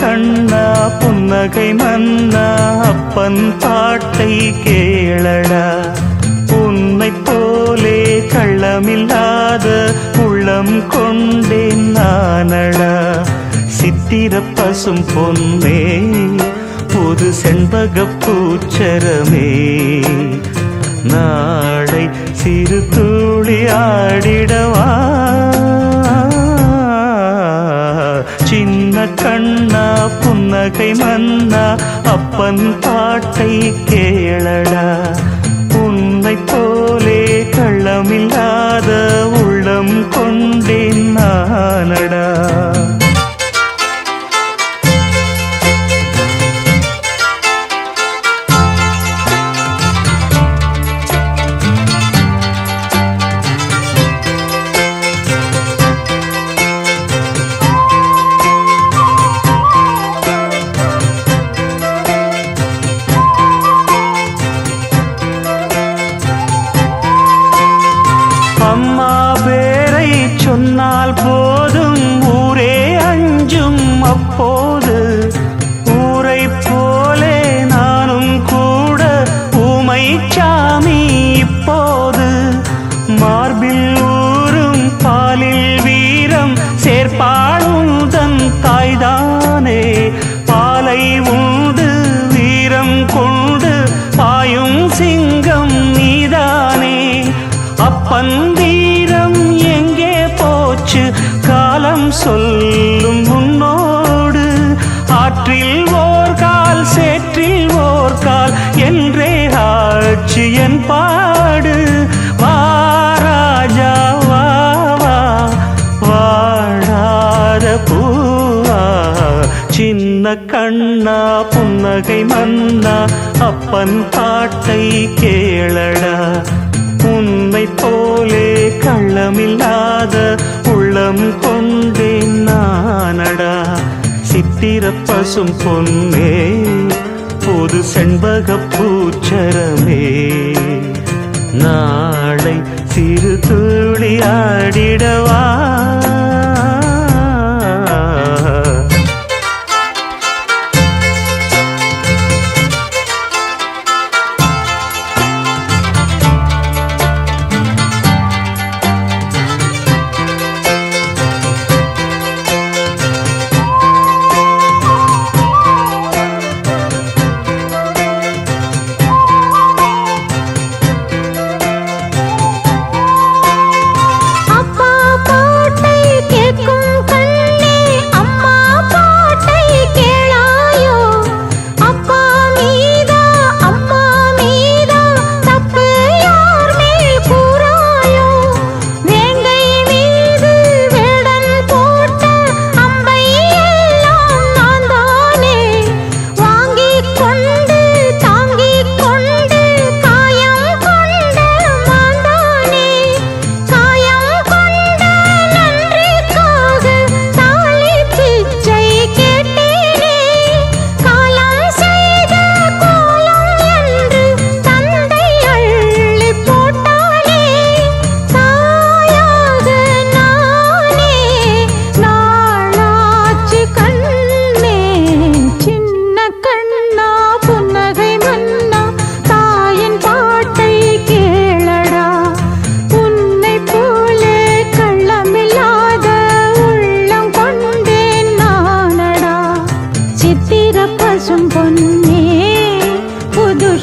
கண்ணா புன்னகை மன்னா அப்பன் பாட்டை கேளடா. உன்னை போலே கள்ளமில்லாத உள்ளம் கொண்டேன் நானடா. சித்திர பசும் பொன்னே புது செண்பக பூச்சரமே. நாளை சிறு தூளி ஆடிடவா? புன்னகை மன்னா அப்பன் பாட்டை கேளடா. உன்னை போலே கள்ளமில்லாத உள்ளம் கொண்டேன் நானடா. அம்மா பேரை சொன்னால் போ. ஆற்றில் ஓர் கால் சேற்றில் ஓர் கால் என்றே ஆட்சி என் பாடு. வாராஜா வாவா வாழாத பூவா. சின்ன கண்ணா புன்னகை மன்னா அப்பன் பாட்டை கேளடா. உன்னை போலே கள்ளமில்லாத உள்ளம் கொண்டேன் சித்திர பசும் பொன்னே பொது செண்பக பூச்சரமே. நாளை சிறு துளி ஆடிடவா?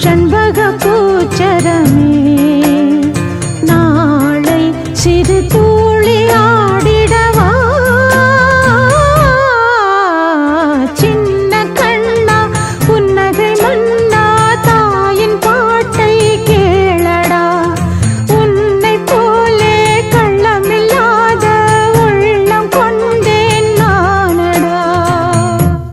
षण्भगपूचरमे